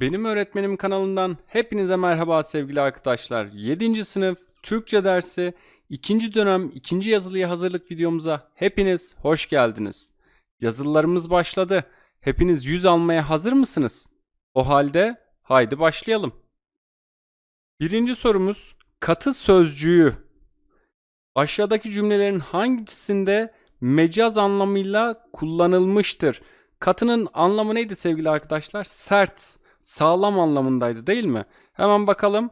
Benim Öğretmenim kanalından hepinize merhaba sevgili arkadaşlar. 7. sınıf Türkçe dersi 2. dönem 2. yazılıya hazırlık videomuza hepiniz hoş geldiniz. Yazılılarımız başladı. Hepiniz 100 almaya hazır mısınız? O halde haydi başlayalım. Birinci sorumuz katı sözcüğü. Aşağıdaki cümlelerin hangisinde mecaz anlamıyla kullanılmıştır? Katının anlamı neydi sevgili arkadaşlar? Sert, sağlam anlamındaydı değil mi? Hemen bakalım.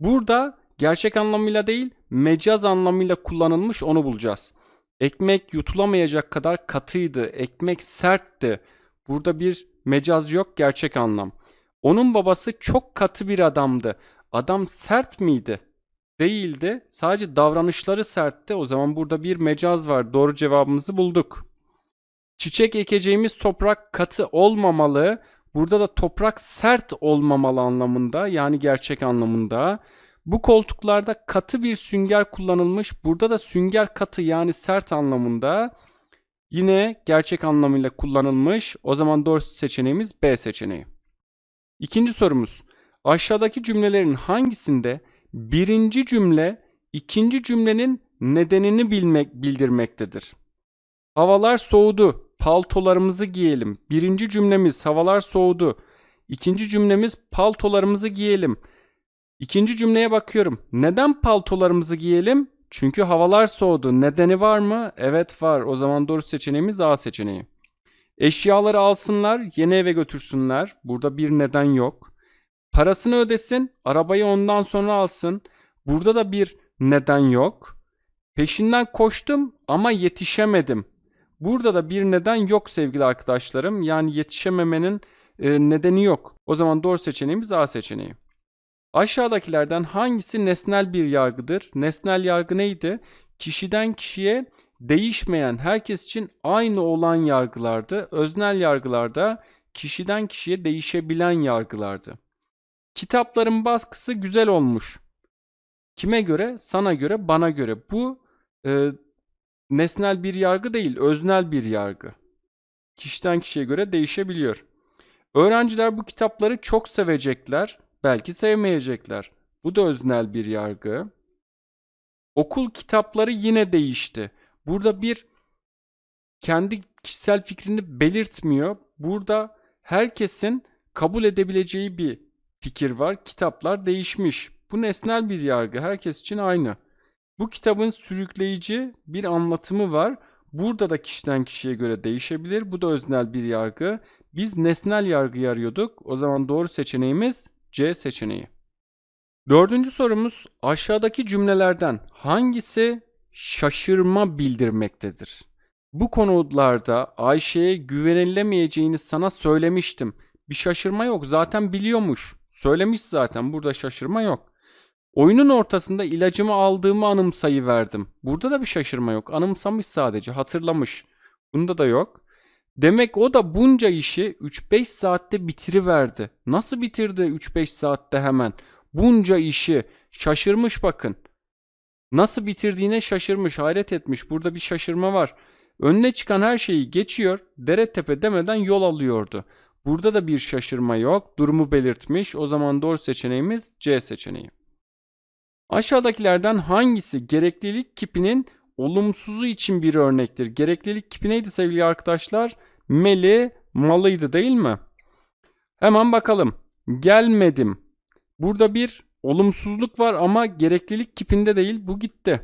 Burada gerçek anlamıyla değil, mecaz anlamıyla kullanılmış onu bulacağız. Ekmek yutulamayacak kadar katıydı. Ekmek sertti. Burada bir mecaz yok, gerçek anlam. Onun babası çok katı bir adamdı. Adam sert miydi? Değildi. Sadece davranışları sertti. O zaman burada bir mecaz var. Doğru cevabımızı bulduk. Çiçek ekeceğimiz toprak katı olmamalı. Burada da toprak sert olmamalı anlamında yani gerçek anlamında. Bu koltuklarda katı bir sünger kullanılmış. Burada da sünger katı yani sert anlamında. Yine gerçek anlamıyla kullanılmış. O zaman doğru seçeneğimiz B seçeneği. İkinci sorumuz. Aşağıdaki cümlelerin hangisinde birinci cümle ikinci cümlenin nedenini bilmek bildirmektedir? Havalar soğudu. Paltolarımızı giyelim. Birinci cümlemiz havalar soğudu. İkinci cümlemiz paltolarımızı giyelim. İkinci cümleye bakıyorum. Neden paltolarımızı giyelim? Çünkü havalar soğudu. Nedeni var mı? Evet var. O zaman doğru seçeneğimiz A seçeneği. Eşyaları alsınlar, yeni eve götürsünler. Burada bir neden yok. Parasını ödesin, arabayı ondan sonra alsın. Burada da bir neden yok. Peşinden koştum ama yetişemedim. Burada da bir neden yok sevgili arkadaşlarım. Yani yetişememenin e, nedeni yok. O zaman doğru seçeneğimiz A seçeneği. Aşağıdakilerden hangisi nesnel bir yargıdır? Nesnel yargı neydi? Kişiden kişiye değişmeyen, herkes için aynı olan yargılardı. Öznel yargılarda kişiden kişiye değişebilen yargılardı. Kitapların baskısı güzel olmuş. Kime göre? Sana göre, bana göre. Bu e, nesnel bir yargı değil, öznel bir yargı. Kişiden kişiye göre değişebiliyor. Öğrenciler bu kitapları çok sevecekler, belki sevmeyecekler. Bu da öznel bir yargı. Okul kitapları yine değişti. Burada bir kendi kişisel fikrini belirtmiyor. Burada herkesin kabul edebileceği bir fikir var. Kitaplar değişmiş. Bu nesnel bir yargı. Herkes için aynı. Bu kitabın sürükleyici bir anlatımı var. Burada da kişiden kişiye göre değişebilir. Bu da öznel bir yargı. Biz nesnel yargıyı arıyorduk. O zaman doğru seçeneğimiz C seçeneği. Dördüncü sorumuz aşağıdaki cümlelerden hangisi şaşırma bildirmektedir? Bu konularda Ayşe'ye güvenilemeyeceğini sana söylemiştim. Bir şaşırma yok. Zaten biliyormuş. Söylemiş zaten. Burada şaşırma yok. Oyunun ortasında ilacımı aldığımı anımsayıverdim. Burada da bir şaşırma yok. Anımsamış sadece, hatırlamış. Bunda da yok. Demek o da bunca işi 3-5 saatte bitiriverdi. Nasıl bitirdi 3-5 saatte hemen? Bunca işi şaşırmış bakın. Nasıl bitirdiğine şaşırmış, hayret etmiş. Burada bir şaşırma var. Önüne çıkan her şeyi geçiyor, dere tepe demeden yol alıyordu. Burada da bir şaşırma yok. Durumu belirtmiş. O zaman doğru seçeneğimiz C seçeneği. Aşağıdakilerden hangisi gereklilik kipinin olumsuzu için bir örnektir? Gereklilik kipi neydi sevgili arkadaşlar? Meli malıydı değil mi? Hemen bakalım. Gelmedim. Burada bir olumsuzluk var ama gereklilik kipinde değil. Bu gitti.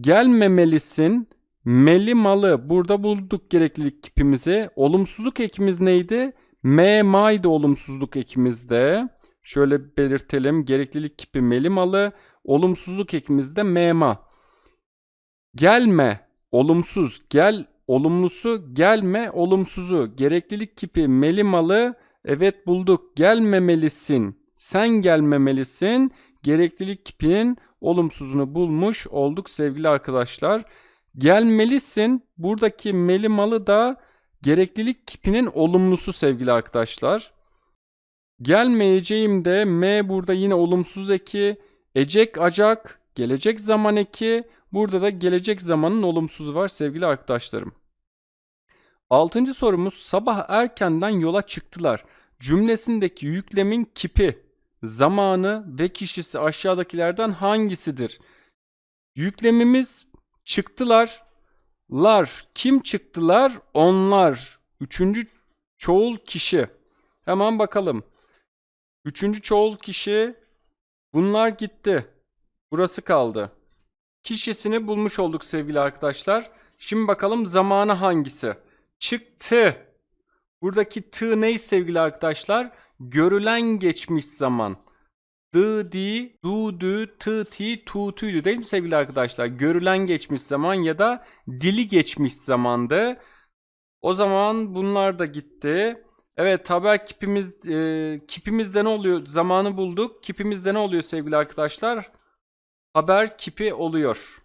Gelmemelisin. Meli malı. Burada bulduk gereklilik kipimizi. Olumsuzluk ekimiz neydi? M maydı olumsuzluk ekimizde. Şöyle belirtelim. Gereklilik kipi meli malı. Olumsuzluk ekimizde mema. Gelme olumsuz. Gel olumlusu. Gelme olumsuzu. Gereklilik kipi meli malı. Evet bulduk. Gelmemelisin. Sen gelmemelisin. Gereklilik kipinin olumsuzunu bulmuş olduk sevgili arkadaşlar. Gelmelisin. Buradaki meli malı da gereklilik kipinin olumlusu sevgili arkadaşlar. Gelmeyeceğim de M burada yine olumsuz eki. Ecek acak gelecek zaman eki. Burada da gelecek zamanın olumsuzu var sevgili arkadaşlarım. Altıncı sorumuz sabah erkenden yola çıktılar. cümlesindeki yüklemin kipi, zamanı ve kişisi aşağıdakilerden hangisidir? Yüklemimiz çıktılar. Lar. Kim çıktılar? Onlar. Üçüncü çoğul kişi. Hemen bakalım. Üçüncü çoğul kişi bunlar gitti. Burası kaldı. Kişisini bulmuş olduk sevgili arkadaşlar. Şimdi bakalım zamanı hangisi? Çıktı. Buradaki tı ne sevgili arkadaşlar? Görülen geçmiş zaman. Dı, di, du, dü, tı, ti, tu, tüydü değil mi sevgili arkadaşlar? Görülen geçmiş zaman ya da dili geçmiş zamandı. O zaman bunlar da gitti. Evet haber kipimiz e, kipimizde ne oluyor? Zamanı bulduk. Kipimizde ne oluyor sevgili arkadaşlar? Haber kipi oluyor.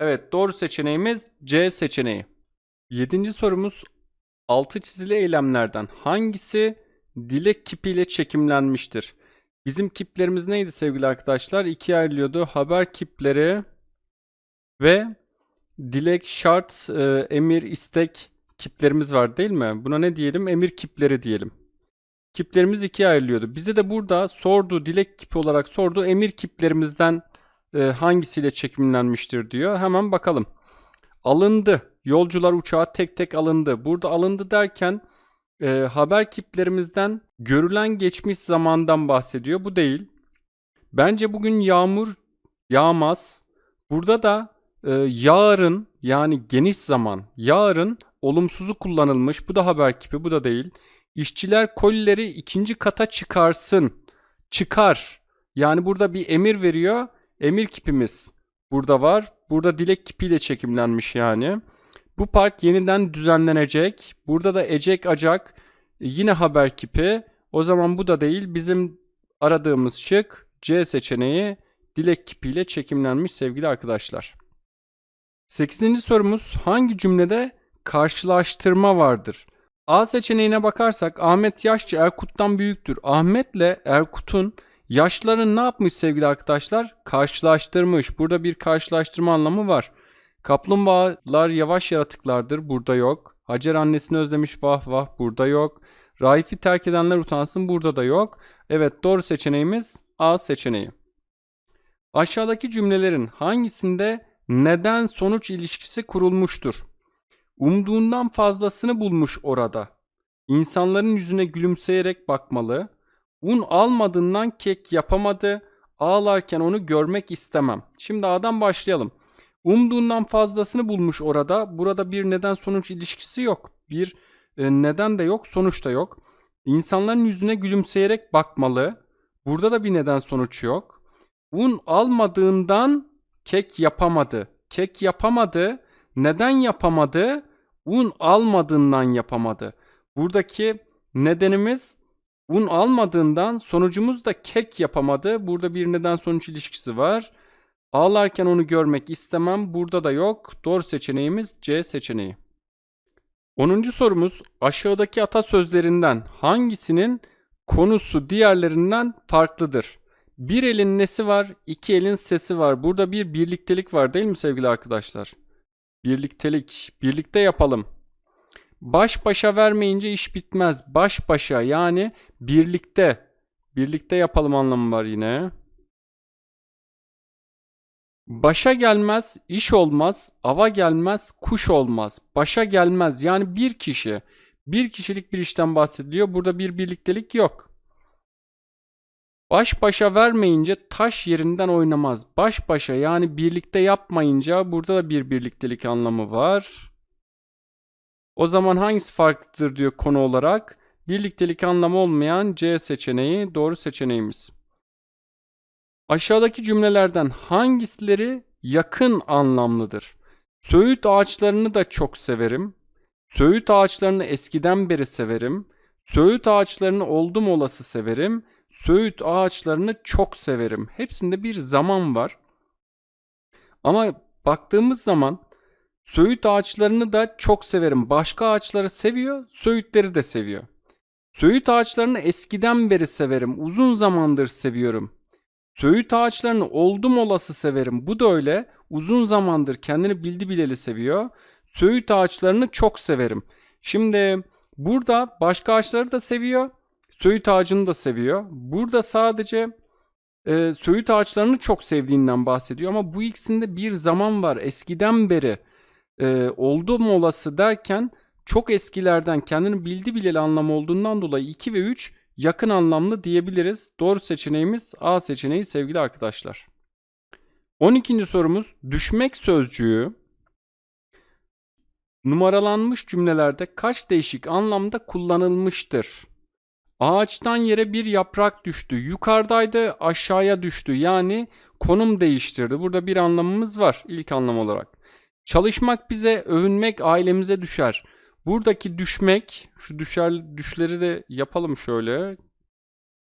Evet doğru seçeneğimiz C seçeneği. Yedinci sorumuz altı çizili eylemlerden hangisi dilek kipiyle çekimlenmiştir? Bizim kiplerimiz neydi sevgili arkadaşlar? İkiye ayrılıyordu. Haber kipleri ve dilek, şart, e, emir, istek kiplerimiz var değil mi? Buna ne diyelim? Emir kipleri diyelim. Kiplerimiz ikiye ayrılıyordu. Bize de burada sorduğu dilek kipi olarak sorduğu emir kiplerimizden e, hangisiyle çekimlenmiştir diyor. Hemen bakalım. Alındı. Yolcular uçağa tek tek alındı. Burada alındı derken e, haber kiplerimizden görülen geçmiş zamandan bahsediyor. Bu değil. Bence bugün yağmur yağmaz. Burada da e, yarın yani geniş zaman yarın olumsuzu kullanılmış. Bu da haber kipi bu da değil. İşçiler kolileri ikinci kata çıkarsın. Çıkar. Yani burada bir emir veriyor. Emir kipimiz burada var. Burada dilek kipiyle çekimlenmiş yani. Bu park yeniden düzenlenecek. Burada da ecek acak. Yine haber kipi. O zaman bu da değil. Bizim aradığımız şık C seçeneği dilek kipiyle çekimlenmiş sevgili arkadaşlar. 8. sorumuz hangi cümlede karşılaştırma vardır? A seçeneğine bakarsak Ahmet yaşça Erkut'tan büyüktür. Ahmet'le Erkut'un yaşlarını ne yapmış sevgili arkadaşlar? Karşılaştırmış. Burada bir karşılaştırma anlamı var. Kaplumbağalar yavaş yaratıklardır. Burada yok. Hacer annesini özlemiş vah vah. Burada yok. Raif'i terk edenler utansın. Burada da yok. Evet doğru seçeneğimiz A seçeneği. Aşağıdaki cümlelerin hangisinde neden sonuç ilişkisi kurulmuştur? Umduğundan fazlasını bulmuş orada. İnsanların yüzüne gülümseyerek bakmalı. Un almadığından kek yapamadı. Ağlarken onu görmek istemem. Şimdi A'dan başlayalım. Umduğundan fazlasını bulmuş orada. Burada bir neden sonuç ilişkisi yok. Bir e, neden de yok, sonuç da yok. İnsanların yüzüne gülümseyerek bakmalı. Burada da bir neden sonuç yok. Un almadığından kek yapamadı. Kek yapamadı. Neden yapamadı? Un almadığından yapamadı. Buradaki nedenimiz un almadığından sonucumuz da kek yapamadı. Burada bir neden sonuç ilişkisi var. Ağlarken onu görmek istemem. Burada da yok. Doğru seçeneğimiz C seçeneği. 10. sorumuz aşağıdaki atasözlerinden hangisinin konusu diğerlerinden farklıdır? Bir elin nesi var, iki elin sesi var. Burada bir birliktelik var değil mi sevgili arkadaşlar? Birliktelik, birlikte yapalım. Baş başa vermeyince iş bitmez. Baş başa yani birlikte. Birlikte yapalım anlamı var yine. Başa gelmez, iş olmaz, ava gelmez, kuş olmaz. Başa gelmez yani bir kişi. Bir kişilik bir işten bahsediliyor. Burada bir birliktelik yok. Baş başa vermeyince taş yerinden oynamaz. Baş başa yani birlikte yapmayınca burada da bir birliktelik anlamı var. O zaman hangisi farklıdır diyor konu olarak. Birliktelik anlamı olmayan C seçeneği doğru seçeneğimiz. Aşağıdaki cümlelerden hangisileri yakın anlamlıdır? Söğüt ağaçlarını da çok severim. Söğüt ağaçlarını eskiden beri severim. Söğüt ağaçlarını oldum olası severim. Söğüt ağaçlarını çok severim. Hepsinde bir zaman var. Ama baktığımız zaman Söğüt ağaçlarını da çok severim. Başka ağaçları seviyor, söğütleri de seviyor. Söğüt ağaçlarını eskiden beri severim. Uzun zamandır seviyorum. Söğüt ağaçlarını oldum olası severim. Bu da öyle. Uzun zamandır kendini bildi bileli seviyor. Söğüt ağaçlarını çok severim. Şimdi burada başka ağaçları da seviyor. Söğüt ağacını da seviyor. Burada sadece e, söğüt ağaçlarını çok sevdiğinden bahsediyor ama bu ikisinde bir zaman var. Eskiden beri e, oldu mu olası derken çok eskilerden kendini bildi bileli anlam olduğundan dolayı 2 ve 3 yakın anlamlı diyebiliriz. Doğru seçeneğimiz A seçeneği sevgili arkadaşlar. 12. sorumuz düşmek sözcüğü numaralanmış cümlelerde kaç değişik anlamda kullanılmıştır? Ağaçtan yere bir yaprak düştü. Yukarıdaydı, aşağıya düştü. Yani konum değiştirdi. Burada bir anlamımız var ilk anlam olarak. Çalışmak bize, övünmek ailemize düşer. Buradaki düşmek, şu düşer düşleri de yapalım şöyle.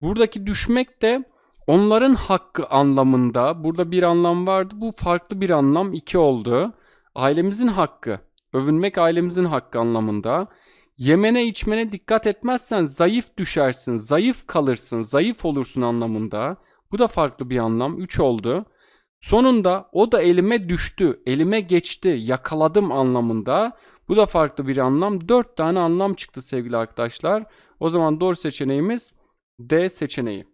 Buradaki düşmek de onların hakkı anlamında. Burada bir anlam vardı. Bu farklı bir anlam. iki oldu. Ailemizin hakkı. Övünmek ailemizin hakkı anlamında. Yemene içmene dikkat etmezsen zayıf düşersin, zayıf kalırsın, zayıf olursun anlamında. Bu da farklı bir anlam. 3 oldu. Sonunda o da elime düştü, elime geçti, yakaladım anlamında. Bu da farklı bir anlam. 4 tane anlam çıktı sevgili arkadaşlar. O zaman doğru seçeneğimiz D seçeneği.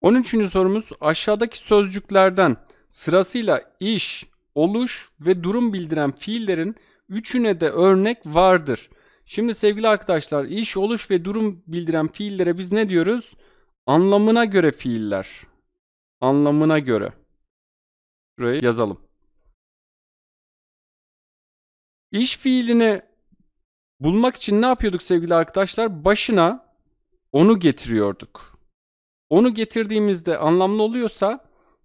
13. sorumuz aşağıdaki sözcüklerden sırasıyla iş, oluş ve durum bildiren fiillerin üçüne de örnek vardır. Şimdi sevgili arkadaşlar iş, oluş ve durum bildiren fiillere biz ne diyoruz? Anlamına göre fiiller. Anlamına göre. Burayı yazalım. İş fiilini bulmak için ne yapıyorduk sevgili arkadaşlar? Başına onu getiriyorduk. Onu getirdiğimizde anlamlı oluyorsa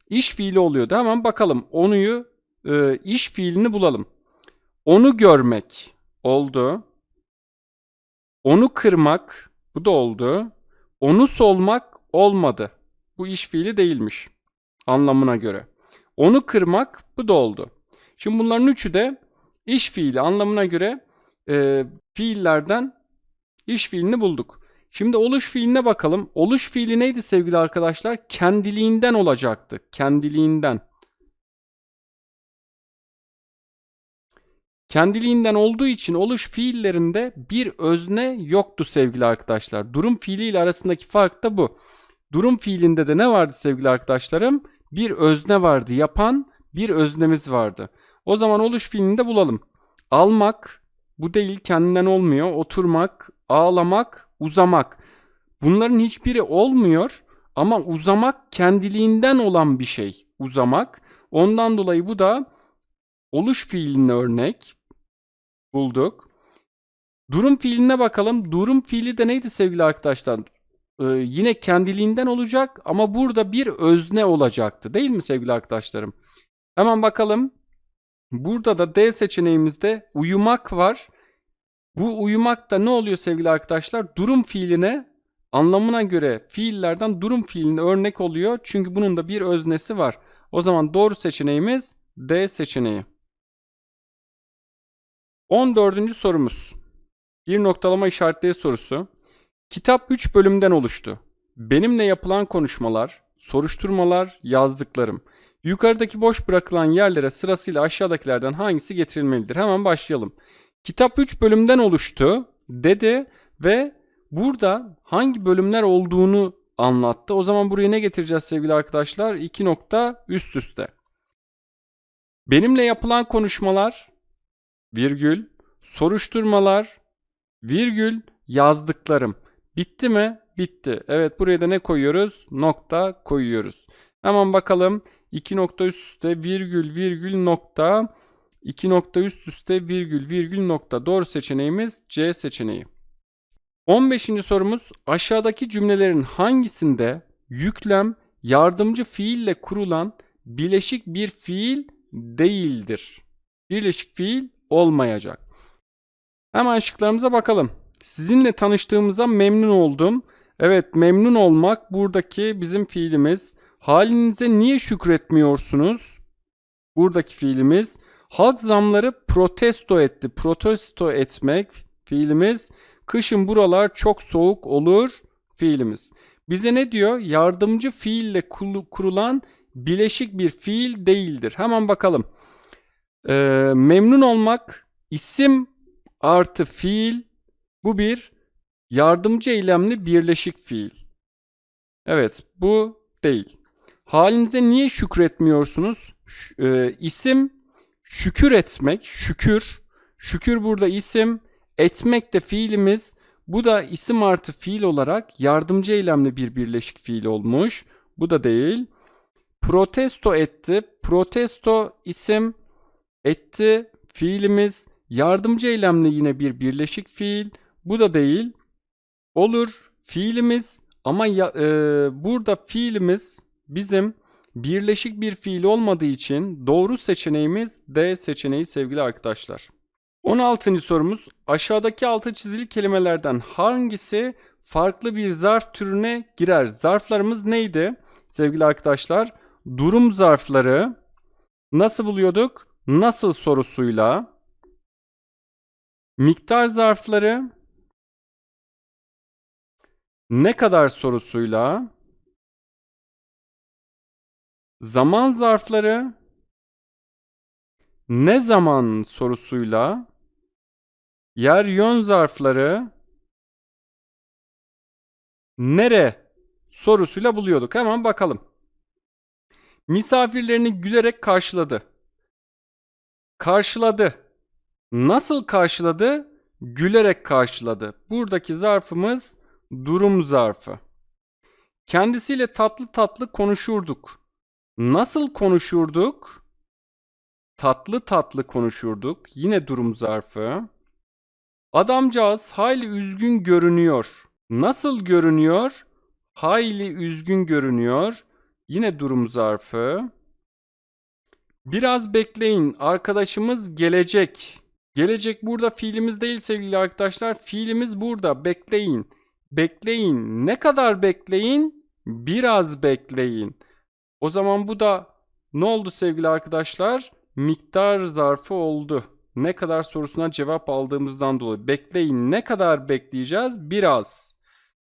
iş fiili oluyordu. Hemen bakalım onuyu e, iş fiilini bulalım. Onu görmek oldu. Onu kırmak bu da oldu. Onu solmak olmadı. Bu iş fiili değilmiş anlamına göre. Onu kırmak bu da oldu. Şimdi bunların üçü de iş fiili anlamına göre e, fiillerden iş fiilini bulduk. Şimdi oluş fiiline bakalım. Oluş fiili neydi sevgili arkadaşlar? Kendiliğinden olacaktı. Kendiliğinden. Kendiliğinden olduğu için oluş fiillerinde bir özne yoktu sevgili arkadaşlar. Durum fiiliyle arasındaki fark da bu. Durum fiilinde de ne vardı sevgili arkadaşlarım? Bir özne vardı. Yapan bir öznemiz vardı. O zaman oluş fiilini de bulalım. Almak bu değil kendinden olmuyor. Oturmak, ağlamak, uzamak. Bunların hiçbiri olmuyor ama uzamak kendiliğinden olan bir şey. Uzamak. Ondan dolayı bu da oluş fiilinin örnek bulduk. Durum fiiline bakalım. Durum fiili de neydi sevgili arkadaşlar? Ee, yine kendiliğinden olacak ama burada bir özne olacaktı. Değil mi sevgili arkadaşlarım? Hemen bakalım. Burada da D seçeneğimizde uyumak var. Bu uyumak da ne oluyor sevgili arkadaşlar? Durum fiiline anlamına göre fiillerden durum fiiline örnek oluyor. Çünkü bunun da bir öznesi var. O zaman doğru seçeneğimiz D seçeneği. 14. sorumuz. Bir noktalama işaretleri sorusu. Kitap 3 bölümden oluştu. Benimle yapılan konuşmalar, soruşturmalar, yazdıklarım. Yukarıdaki boş bırakılan yerlere sırasıyla aşağıdakilerden hangisi getirilmelidir? Hemen başlayalım. Kitap 3 bölümden oluştu dedi ve burada hangi bölümler olduğunu anlattı. O zaman buraya ne getireceğiz sevgili arkadaşlar? 2 nokta üst üste. Benimle yapılan konuşmalar virgül, soruşturmalar, virgül, yazdıklarım. Bitti mi? Bitti. Evet buraya da ne koyuyoruz? Nokta koyuyoruz. Hemen bakalım. 2 nokta üst üste virgül virgül nokta 2 nokta üst üste virgül virgül nokta. Doğru seçeneğimiz C seçeneği. 15. sorumuz aşağıdaki cümlelerin hangisinde yüklem yardımcı fiille kurulan bileşik bir fiil değildir? Birleşik fiil olmayacak. Hemen şıklarımıza bakalım. Sizinle tanıştığımıza memnun oldum. Evet memnun olmak buradaki bizim fiilimiz. Halinize niye şükretmiyorsunuz? Buradaki fiilimiz. Halk zamları protesto etti. Protesto etmek fiilimiz. Kışın buralar çok soğuk olur fiilimiz. Bize ne diyor? Yardımcı fiille kurulan bileşik bir fiil değildir. Hemen bakalım. Ee, memnun olmak isim artı fiil bu bir Yardımcı eylemli birleşik fiil. Evet, bu değil. Halinize niye şükretmiyorsunuz? Ş- e, isim şükür etmek, şükür. Şükür burada isim, etmek de fiilimiz. Bu da isim artı fiil olarak yardımcı eylemli bir birleşik fiil olmuş. Bu da değil. Protesto etti. Protesto isim, etti fiilimiz. Yardımcı eylemli yine bir birleşik fiil. Bu da değil. Olur fiilimiz ama ya, e, burada fiilimiz bizim birleşik bir fiil olmadığı için doğru seçeneğimiz D seçeneği sevgili arkadaşlar. 16. sorumuz aşağıdaki altı çizili kelimelerden hangisi farklı bir zarf türüne girer? Zarflarımız neydi sevgili arkadaşlar? Durum zarfları nasıl buluyorduk? Nasıl sorusuyla. Miktar zarfları ne kadar sorusuyla. Zaman zarfları ne zaman sorusuyla. Yer yön zarfları nere sorusuyla buluyorduk. Hemen bakalım. Misafirlerini gülerek karşıladı. Karşıladı. Nasıl karşıladı? Gülerek karşıladı. Buradaki zarfımız durum zarfı. Kendisiyle tatlı tatlı konuşurduk. Nasıl konuşurduk? Tatlı tatlı konuşurduk. Yine durum zarfı. Adamcağız hayli üzgün görünüyor. Nasıl görünüyor? Hayli üzgün görünüyor. Yine durum zarfı. Biraz bekleyin. Arkadaşımız gelecek. Gelecek burada fiilimiz değil sevgili arkadaşlar. Fiilimiz burada. Bekleyin. Bekleyin. Ne kadar bekleyin? Biraz bekleyin. O zaman bu da ne oldu sevgili arkadaşlar? Miktar zarfı oldu. Ne kadar sorusuna cevap aldığımızdan dolayı. Bekleyin. Ne kadar bekleyeceğiz? Biraz.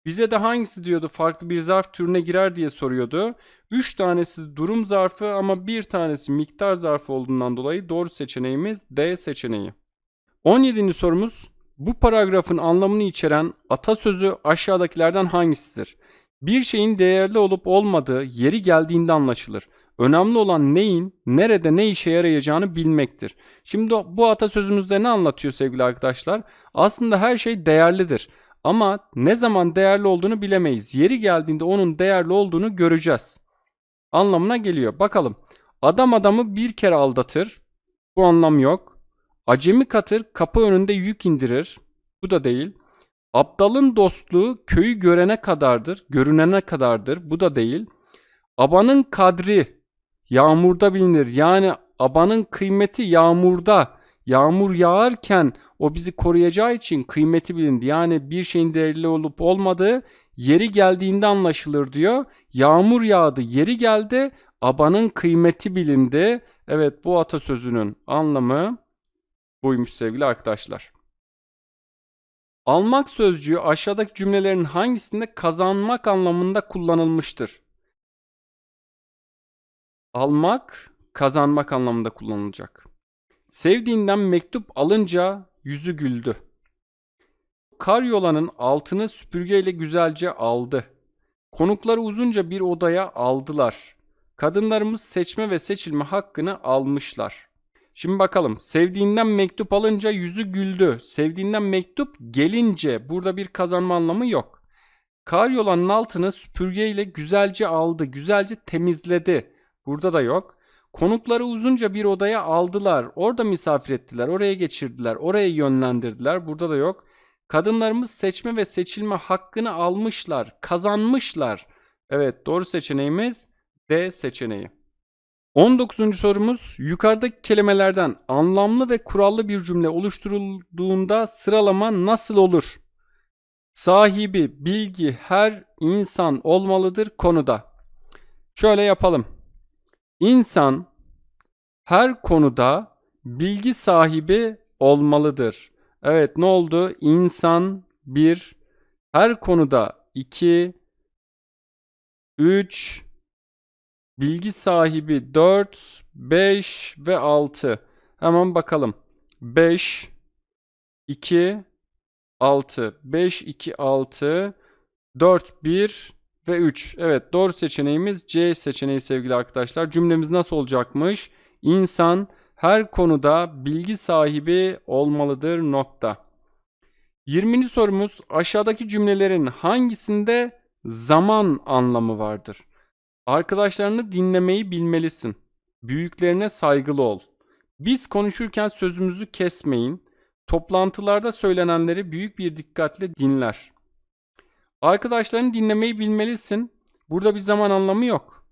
Bize de hangisi diyordu farklı bir zarf türüne girer diye soruyordu. 3 tanesi durum zarfı ama bir tanesi miktar zarfı olduğundan dolayı doğru seçeneğimiz D seçeneği. 17. sorumuz bu paragrafın anlamını içeren atasözü aşağıdakilerden hangisidir? Bir şeyin değerli olup olmadığı yeri geldiğinde anlaşılır. Önemli olan neyin, nerede ne işe yarayacağını bilmektir. Şimdi bu atasözümüzde ne anlatıyor sevgili arkadaşlar? Aslında her şey değerlidir. Ama ne zaman değerli olduğunu bilemeyiz. Yeri geldiğinde onun değerli olduğunu göreceğiz. Anlamına geliyor. Bakalım. Adam adamı bir kere aldatır. Bu anlam yok. Acemi katır kapı önünde yük indirir. Bu da değil. Abdalın dostluğu köyü görene kadardır, görünene kadardır. Bu da değil. Abanın kadri yağmurda bilinir. Yani abanın kıymeti yağmurda. Yağmur yağarken o bizi koruyacağı için kıymeti bilindi. Yani bir şeyin değerli olup olmadığı yeri geldiğinde anlaşılır diyor. Yağmur yağdı, yeri geldi, abanın kıymeti bilindi. Evet bu atasözünün anlamı buymuş sevgili arkadaşlar. Almak sözcüğü aşağıdaki cümlelerin hangisinde kazanmak anlamında kullanılmıştır? Almak, kazanmak anlamında kullanılacak. Sevdiğinden mektup alınca yüzü güldü. Karyolanın altını süpürgeyle güzelce aldı. Konukları uzunca bir odaya aldılar. Kadınlarımız seçme ve seçilme hakkını almışlar. Şimdi bakalım. Sevdiğinden mektup alınca yüzü güldü. Sevdiğinden mektup gelince burada bir kazanma anlamı yok. Karyolanın altını süpürgeyle güzelce aldı. Güzelce temizledi. Burada da yok. Konukları uzunca bir odaya aldılar. Orada misafir ettiler. Oraya geçirdiler. Oraya yönlendirdiler. Burada da yok. Kadınlarımız seçme ve seçilme hakkını almışlar. Kazanmışlar. Evet doğru seçeneğimiz D seçeneği. 19. sorumuz yukarıdaki kelimelerden anlamlı ve kurallı bir cümle oluşturulduğunda sıralama nasıl olur? Sahibi, bilgi, her insan olmalıdır konuda. Şöyle yapalım. İnsan her konuda bilgi sahibi olmalıdır. Evet ne oldu? İnsan 1, her konuda 2, 3, bilgi sahibi 4, 5 ve 6. Hemen bakalım. 5, 2, 6, 5, 2, 6, 4, 1 ve 3. Evet doğru seçeneğimiz C seçeneği sevgili arkadaşlar. Cümlemiz nasıl olacakmış? İnsan her konuda bilgi sahibi olmalıdır nokta. 20. sorumuz aşağıdaki cümlelerin hangisinde zaman anlamı vardır? Arkadaşlarını dinlemeyi bilmelisin. Büyüklerine saygılı ol. Biz konuşurken sözümüzü kesmeyin. Toplantılarda söylenenleri büyük bir dikkatle dinler. Arkadaşlarını dinlemeyi bilmelisin. Burada bir zaman anlamı yok.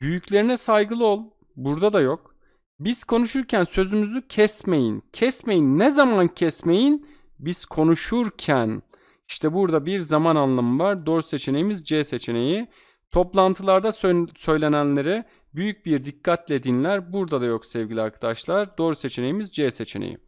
Büyüklerine saygılı ol. Burada da yok. Biz konuşurken sözümüzü kesmeyin. Kesmeyin. Ne zaman kesmeyin? Biz konuşurken. İşte burada bir zaman anlamı var. Doğru seçeneğimiz C seçeneği. Toplantılarda sö- söylenenleri büyük bir dikkatle dinler. Burada da yok sevgili arkadaşlar. Doğru seçeneğimiz C seçeneği.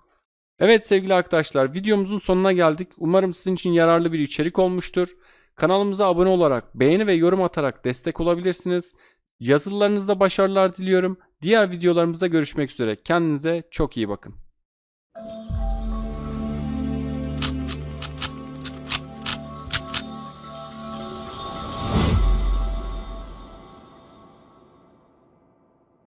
Evet sevgili arkadaşlar videomuzun sonuna geldik. Umarım sizin için yararlı bir içerik olmuştur. Kanalımıza abone olarak, beğeni ve yorum atarak destek olabilirsiniz. Yazılılarınızda başarılar diliyorum. Diğer videolarımızda görüşmek üzere. Kendinize çok iyi bakın.